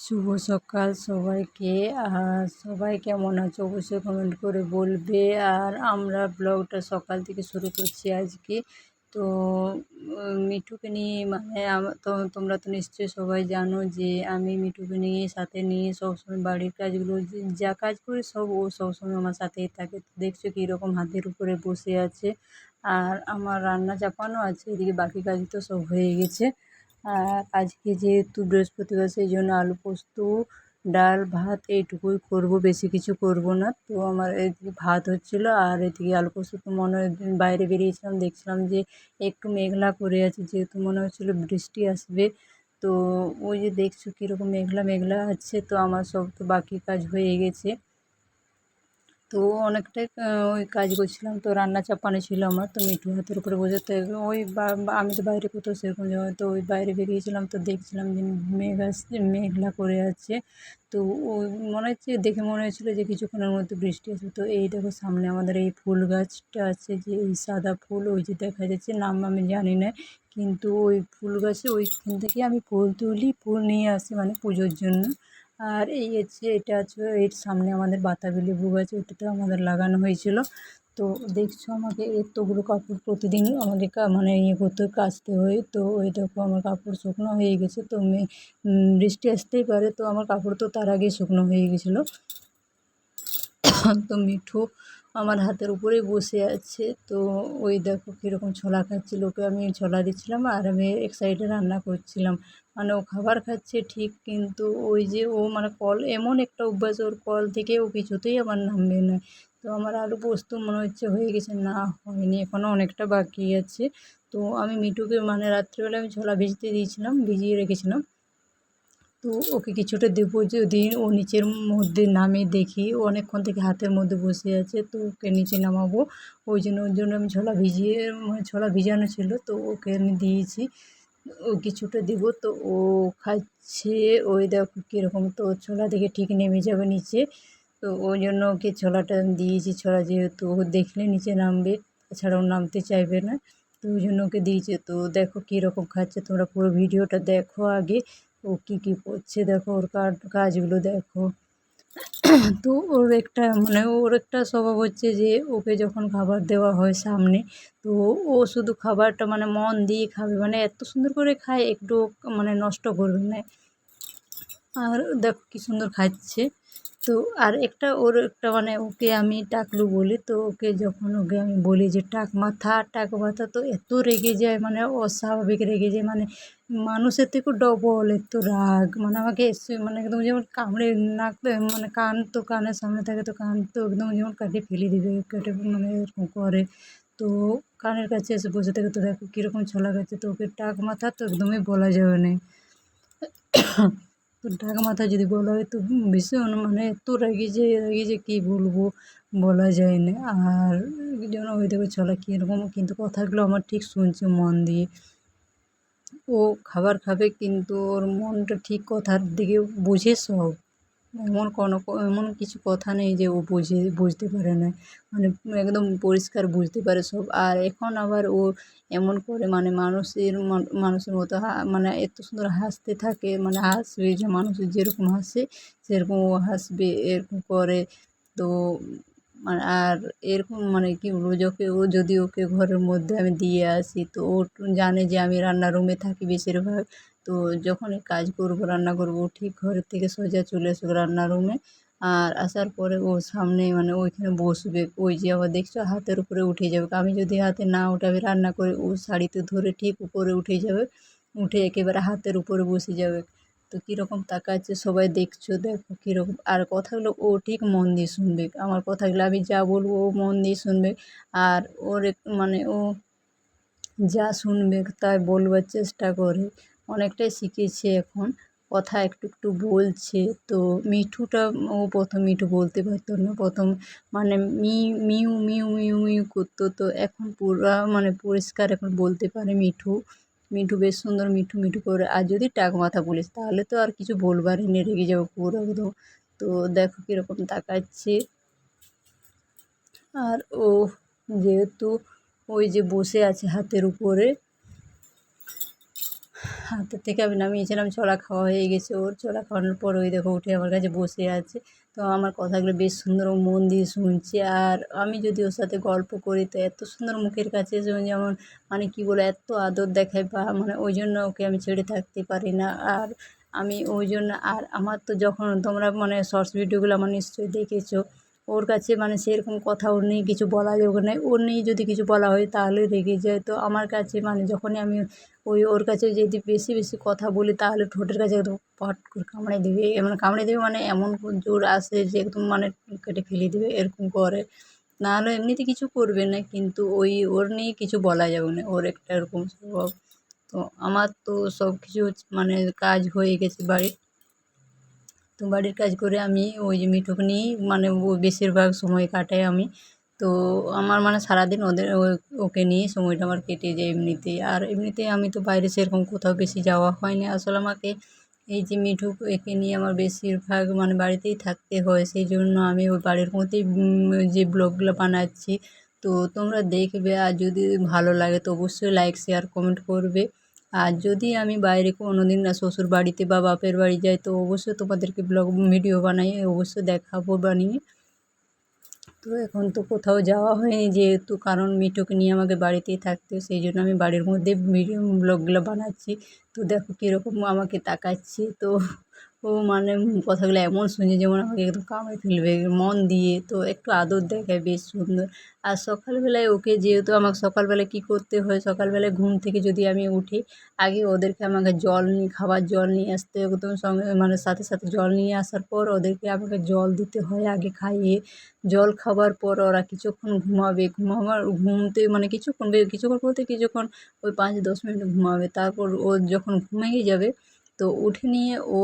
শুভ সকাল সবাইকে। আর সবাই কেমন আছো? অবশ্যই কমেন্ট করে বলবে। আর আমরা ব্লগটা সকাল থেকে শুরু করছি আজকে। তো মিঠুকে নিয়ে মানে তো তোমরা তো নিশ্চয়ই সবাই জানো যে আমি মিঠুকে নিয়ে সাথে নিয়ে সবসময় বাড়ির কাজগুলো যা কাজ করি সব ও সবসময় আমার সাথেই থাকে। দেখছ কীরকম হাতের উপরে বসে আছে। আর আমার রান্না চাপানো আছে, এদিকে বাকি কাজ তো সব হয়ে গেছে। আজকে যেহেতু বৃহস্পতিবার সেই জন্য আলু পোস্ত, ডাল, ভাত এইটুকুই করব, বেশি কিছু করব না। তো আমার এদিকে ভাত হচ্ছিল আর এদিকে আলু পোস্ত তো মনে হয় বাইরে বেরিয়েছিলাম, দেখছিলাম যে একটু মেঘলা করে আছে, যেহেতু মনে হচ্ছিল বৃষ্টি আসবে। তো ওই যে দেখছ কীরকম মেঘলা মেঘলা আছে তো আমার সব তো বাকি কাজ হয়ে গেছে। তো অনেকটাই ওই কাজ করছিলাম। তো রান্না চাপানো ছিল আমার, তো মিঠু হাতের উপরে বসে তো ওই আমি তো বাইরে কোথাও সেরকম যাব তো ওই বাইরে বেরিয়েছিলাম, তো দেখছিলাম যে মেঘ আসছে, মেঘলা করে আছে। তো ওই মনে হচ্ছে, দেখে মনে হচ্ছিল যে কিছুক্ষণের মধ্যে বৃষ্টি আসবে। তো এই দেখো সামনে আমাদের এই ফুল গাছটা আছে যে, এই সাদা ফুল, ওই যে দেখা যাচ্ছে, নাম আমি জানি না। কিন্তু ওই ফুল গাছে ওইখান থেকে আমি ফুল তুলি, ফুল নিয়ে আসি মানে পুজোর জন্য। আর এই হচ্ছে এটা আছে এর সামনে আমাদের বাতাবি লেবু গাছ ওটাতে আমাদের লাগানো হয়েছিল। তো দেখছ আমাকে এতগুলো কাপড় প্রতিদিন আমাকে মানে ইয়ে করতে কাচতে হয়। তো ওই দেখো আমার কাপড় শুকনো হয়ে গেছে। তো বৃষ্টি আসতেই পারে। তো আমার কাপড় তো তার আগেই শুকনো হয়ে গেছিল। তো মিঠু আমার হাতের উপরেই বসে আছে। তো ওই দেখো কীরকম ছোলা খাচ্ছিল ওকে আমি ছোলা দিচ্ছিলাম আর আমি এক সাইডে রান্না করছিলাম। মানে ও খাবার খাচ্ছে ঠিক, কিন্তু ওই যে ও মানে কল, এমন একটা অভ্যাস ওর কল থেকে ও কিছুতেই আমার নামবে না। তো আমার আলু পোস্ত মনে হচ্ছে হয়ে গেছে, না হয়নি এখনও অনেকটা বাকি আছে। তো আমি মিঠুকে মানে রাত্রিবেলা আমি ছোলা ভিজতে দিয়েছিলাম, ভিজিয়ে রেখেছিলাম। তো ওকে কিছুটা দেবো যদি ও নিচের মধ্যে নামে দেখি, ও অনেকক্ষণ থেকে হাতের মধ্যে বসে আছে, তো ওকে নিচে নামাবো। ওই জন্য, ওর জন্য আমি ছোলা ভিজিয়ে মানে ছোলা ভিজানো ছিল, তো ওকে আমি দিয়েছি। ও কিছুটা দেবো, তো ও খাচ্ছে ওই দেখো কীরকম, তো ছোলা দেখে ঠিক নেমে যাবে নিচে। তো ওই জন্য ওকে ছোলাটা দিয়েছি ছোলা যেহেতু ও দেখলে নিচে নামবে, তাছাড়া ও নামতে চাইবে না। তো ওই জন্য ওকে দিয়েছে, তো দেখো কীরকম খাচ্ছে, তোমরা পুরো ভিডিওটা দেখো আগে। ও কী কী করছে? দেখো, ওর কাজ- কাজগুলো দেখো। তো ওর একটা মানে ওর একটা স্বভাব হচ্ছে যে, ওকে যখন খাবার দেওয়া হয় সামনে, তো ও শুধু খাবারটা মানে মন দিয়ে খাবে মানে এত সুন্দর করে খায়, একটু মানে নষ্ট করবে না আর দেখো, কী সুন্দর খাচ্ছে। তো আর একটা ওর একটা মানে ওকে আমি টাকলু বলি, তো ওকে যখন ওকে আমি বলি যে টাক মাথা টাক মাথা, তো এত রেগে যায় মানে অস্বাভাবিক রেগে যায় মানে মানুষের থেকেও ডবল, এত রাগ মানে আমাকে এসে মানে একদম যেমন কামড়ে নাক মানে কান তো কানের সামনে থাকে, তো কান তো একদম যেমন কাটে ফেলে দিবে, কেটে মানে এরকম করে। তো কানের কাছে এসে বসে থাকে, তো দেখো কীরকম ছলা গেছে তো ওকে টাক মাথা তো একদমই বলা যাবে না। তো ঢাকা মাথা যদি বলা হয়, তো ভীষণ মানে এত রেগে যে রেগে যে কী বলব? বলা যায় না। আর যেন ওই দেখো ছলা কীরকম কিন্তু কথাগুলো আমার ঠিক শুনছে মন দিয়ে। ও খাবার খাবে, কিন্তু ওর মনটা ঠিক কথার দিকে বোঝে সব। এমন কোনো এমন কিছু কথা নেই যে ও বুঝে, বুঝতে পারে না। মানে একদম পরিষ্কার বুঝতে পারে সব। আর এখন আবার ও এমন করে মানে মানুষের মন- মানুষের মতো মানে এত সুন্দর হাসতে থাকে মানে হাসবে যে মানুষ যেরকম হাসে, সেরকম ও হাসবে, এরকম করে। তো মানে আর এরকম মানে কি বলব যখন ও যদি ওকে ঘরের মধ্যে আমি দিয়ে আসি, তো ও জানে যে আমি রান্নার রুমে থাকি বেশিরভাগ। তো যখনই কাজ করব, রান্না করব, ঠিক ঘরের থেকে সোজা চলে আসবে রান্নার রুমে। আর আসার পরে ও সামনে মানে ওইখানে বসবে, ওই যে আবার দেখছ হাতের উপরে উঠে যাবে। আমি যদি হাতে না উঠাবে রান্না করে, ও শাড়িতে ধরে ঠিক উপরে উঠে যাবে, উঠে একেবারে হাতের উপরে বসে যাবে। তো কীরকম তাকাচ্ছে সবাই দেখছ, দেখো কীরকম। আর কথাগুলো ও ঠিক মন দিয়ে শুনবে, আমার কথাগুলো আমি যা বলব ও মন দিয়ে শুনবে। আর ওর মানে ও যা শুনবে তাই বলবার চেষ্টা করে। অনেকটাই শিখেছে এখন। কথা একটু একটু বলছে। তো মিঠুটা, ও প্রথম মিঠু বলতে পারতো না। প্রথম মানে মি, মিউ মিউ মিউ মিউ করতো। তো এখন পুরা মানে পরিষ্কার এখন বলতে পারে মিঠু। মিঠু বেশ সুন্দর মিঠু মিঠু করে। আর যদি টাক মাথা বলিস, তাহলে তো আর কিছু বলবারই নেই। রেগে যাব পুরো একদম। তো দেখো কীরকম তাকাচ্ছে। আর ও যেহেতু ওই যে বসে আছে হাতের উপরে হাতের থেকে আমি নামিয়েছিলাম ছলা খাওয়া হয়ে গেছে ওর। ছলা খাওয়ানোর পর ওই দেখো উঠে আমার কাছে বসে আছে। তো আমার কথাগুলো বেশ সুন্দর মন দিয়ে শুনছে। আর আমি যদি ওর সাথে গল্প করি, তো এত সুন্দর মুখের কাছে যেমন মানে কী বলে এত আদর দেখায় বা মানে ওই জন্য ওকে আমি ছেড়ে থাকতে পারি না। আর আমি ওই জন্য, আর আমার তো যখন তোমরা মানে শর্টস ভিডিওগুলো আমার নিশ্চয়ই দেখেছ ওর কাছে মানে সেরকম কথা ওর নিয়ে কিছু বলা যাবে না। ওর নিয়ে যদি কিছু বলা হয় তাহলে রেগে যায়। তো আমার কাছে মানে যখনই আমি ওই ওর কাছে যদি বেশি বেশি কথা বলি তাহলে ঠোঁটের কাছে একদম পট করে কামড়ে দেবে। এমন কামড়ে দেবে মানে এমন জোর আসে যে একদম মানে কেটে ফেলে দেবে, এরকম করে। নাহলে এমনিতে কিছু করবে না, কিন্তু ওই ওর নিয়ে কিছু বলা যাবে না। ওর একটা এরকম স্বভাব। তো আমার তো সব কিছু মানে কাজ হয়ে গেছে বাড়ির তো বাড়ির কাজ করে আমি ওই যে মিঠুকে নিয়েই মানে বেশিরভাগ সময় কাটাই আমি। তো আমার মানে সারাদিন ওদের ওকে নিয়ে সময়টা আমার কেটে যায় এমনিতেই। আর এমনিতেই আমি তো বাইরে সেরকম কোথাও বেশি যাওয়া হয়নি। আসলে আমাকে এই যে মিঠু একে নিয়ে আমার বেশিরভাগ মানে বাড়িতেই থাকতে হয়। সেই জন্য আমি ওই বাড়ির মধ্যেই যে ব্লগগুলো বানাচ্ছি। তো তোমরা দেখবে আর যদি ভালো লাগে তো অবশ্যই লাইক শেয়ার কমেন্ট করবে। আর যদি আমি বাইরে কোনো দিন না শ্বশুর বাড়িতে বা বাপের বাড়ি যাই, তো অবশ্যই তোমাদেরকে ব্লগ ভিডিও বানাই, অবশ্যই দেখাবো বানিয়ে। তো এখন তো কোথাও যাওয়া হয়নি যেহেতু, কারণ মিঠুকে নিয়ে আমাকে বাড়িতেই থাকতে, সেই জন্য আমি বাড়ির মধ্যে ভিডিও ব্লগগুলো বানাচ্ছি। তো দেখো কীরকম আমাকে তাকাচ্ছে, তো ও মানে কথাগুলো এমন শুনছে যেমন আমাকে একদম কামড়ে ফেলবে, মন দিয়ে। তো একটু আদর দেখায়, বেশ সুন্দর। আর সকালবেলায় ওকে যেহেতু আমাকে সকালবেলায় কী করতে হয়, সকালবেলায় ঘুম থেকে যদি আমি উঠি, আগে ওদেরকে আমাকে জল নিয়ে, খাবার জল নিয়ে আসতে একদম সঙ্গে মানে সাথে সাথে জল নিয়ে আসার পর ওদেরকে আমাকে জল দিতে হয় আগে খাইয়ে। জল খাবার পর ওরা কিছুক্ষণ ঘুমাবে। ঘুমাবার, ঘুমতে মানে কিছুক্ষণ কিছুক্ষণ বলতে কিছুক্ষণ ওই পাঁচ দশ মিনিট ঘুমাবে। তারপর ও যখন ঘুমিয়ে যাবে, তো উঠে নিয়ে ও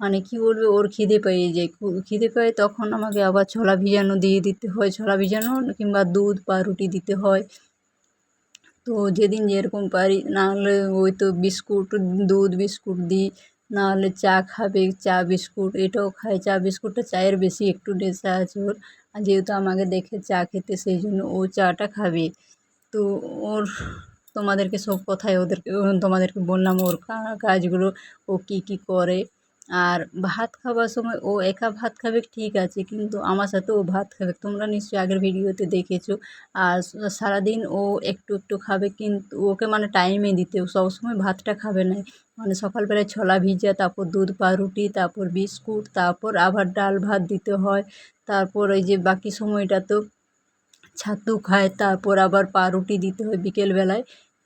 মানে কী বলবে, ওর খিদে পেয়ে যায়। খিদে পায় তখন আমাকে আবার ছোলা ভিজানো দিয়ে দিতে হয়। ছোলা ভিজানো কিংবা দুধ বা রুটি দিতে হয়। তো যেদিন যেরকম পারি, নাহলে ওই তো বিস্কুট, দুধ বিস্কুট দিই। নাহলে চা খাবে, চা বিস্কুট, এটাও খায়। চা বিস্কুটটা চায়ের বেশি একটু নেশা আছে ওর। আর যেহেতু আমাকে দেখে চা খেতে, সেই জন্য ও চাটা খাবে। তো ওর, তোমাদেরকে সব কথাই ওদেরকে, তোমাদেরকে বললাম ওর কাজগুলো, ও কী কী করে। আর ভাত খাবার সময় ও একা ভাত খাবে, ঠিক আছে, কিন্তু আমার সাথে ও ভাত খাবে। তোমরা নিশ্চয়ই আগের ভিডিওতে দেখেছ। আর সারাদিন ও একটু একটু খাবে, কিন্তু ওকে মানে টাইমে দিতে সবসময় ভাতটা খাবে না। মানে সকালবেলায় ছোলা ভিজা, তারপর দুধ পাউরুটি তারপর বিস্কুট, তারপর আবার ডাল ভাত দিতে হয়। তারপর ওই যে বাকি সময়টা তো ছাতু খায়, তারপর আবার পাউরুটি দিতে হয় বিকেলবেলায়।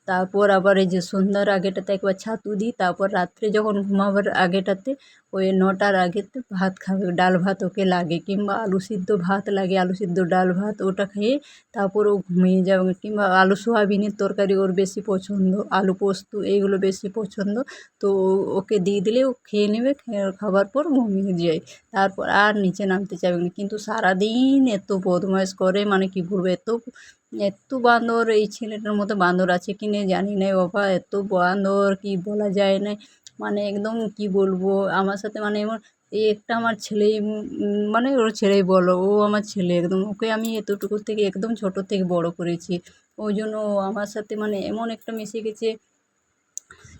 তারপর আবার এই যে সন্ধ্যার আগেটাতে একবার ছাতু দিই, তারপর রাত্রে যখন ঘুমাবার আগেটাতে ওই নটার আগেতে ভাত খাবে, ডাল ভাত ওকে লাগে কিংবা আলু সিদ্ধ ভাত লাগে, আলু সিদ্ধ ডাল ভাত ওটা খেয়ে তারপর ও ঘুমিয়ে যাবে কিংবা আলু সোয়াবিনের তরকারি ওর বেশি পছন্দ, আলু পোস্ত এইগুলো বেশি পছন্দ, তো ওকে দিয়ে দিলে ও খেয়ে নেবে খাবার পর ঘুমিয়ে যায়। তারপর আর নিচে নামতে চাইবে না। কিন্তু সারাদিন এত বদমাইশ করে মানে কী বলব, এত এত বান্দর, এই ছেলেটার মতো বাঁদর আছে কি না জানি না। বাবা এত বান্দর, কি বলা যায় না। মানে একদম কি বলব, আমার সাথে মানে এমন, এই একটা আমার ছেলেই মানে ওর ছেলেই বলো, ও আমার ছেলে একদম। ওকে আমি এতটুকুর থেকে, একদম ছোটো থেকে বড় করেছি। ওই জন্য আমার সাথে মানে এমন একটা মিশে গেছে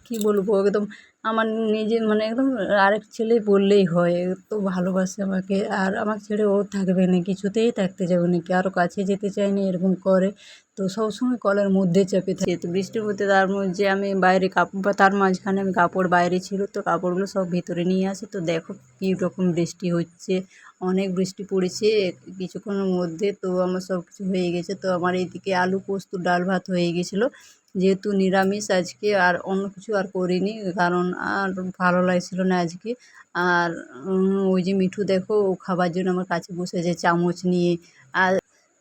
কী বলব? একদম আমার নিজের মানে একদম আরেক ছেলে বললেই হয় এত ভালোবাসে আমাকে। আর আমার ছেড়ে ও থাকবে না, কিছুতেই থাকতে যাবে না, কারও কাছে যেতে চায় না, এরকম করে। তো সবসময় কলের মধ্যে চেপে থাকে। তো বৃষ্টির মধ্যে তার মধ্যে আমি বাইরে কাপড় তার মাঝখানে আমি কাপড় বাইরে ছিল, তো কাপড়গুলো সব ভিতরে নিয়ে আসি। তো দেখো কী রকম বৃষ্টি হচ্ছে, অনেক বৃষ্টি পড়েছে কিছুক্ষণের মধ্যে, তো আমার সব কিছু হয়ে গেছে। তো আমার এইদিকে আলু পোস্ত, ডাল ভাত হয়ে গেছিল। যেহেতু নিরামিষ আজকে, আর অন্য কিছু আর করিনি, কারণ আর ভালো লাগছিল না আজকে। আর ওই যে মিঠু দেখো, ও খাবার জন্য আমার কাছে বসেছে চামচ নিয়ে। আর,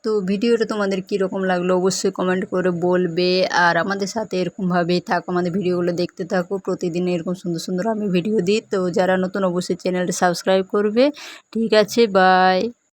তো ভিডিওটা তোমাদের কীরকম লাগল অবশ্যই কমেন্ট করে বলবে। আর আমাদের সাথে এরকমভাবেই থাকো, আমাদের ভিডিওগুলো দেখতে থাকো। প্রতিদিন এরকম সুন্দর সুন্দর আমি ভিডিও দিই। তো যারা নতুন, অবশ্যই চ্যানেলটা সাবস্ক্রাইব করবে। ঠিক আছে বাই